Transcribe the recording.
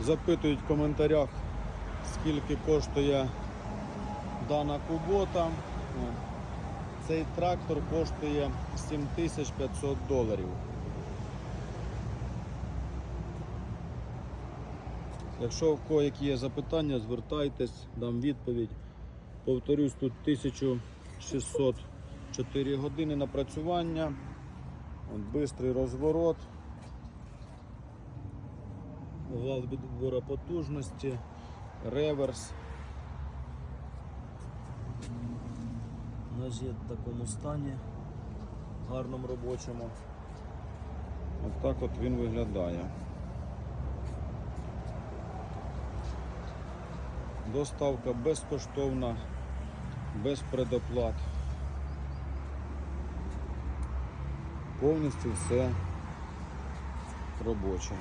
Запитують в коментарях, скільки коштує дана кубота. Цей трактор коштує 7500 доларів. Якщо в кого є запитання, звертайтесь, дам відповідь. Повторюсь, тут 1604 години напрацювання, От, бистрий розворот, вал відбору потужності, реверс. Наш є в такому стані, гарному робочому. От так от він виглядає. Доставка безкоштовна, без предоплат. Повністю все робоче.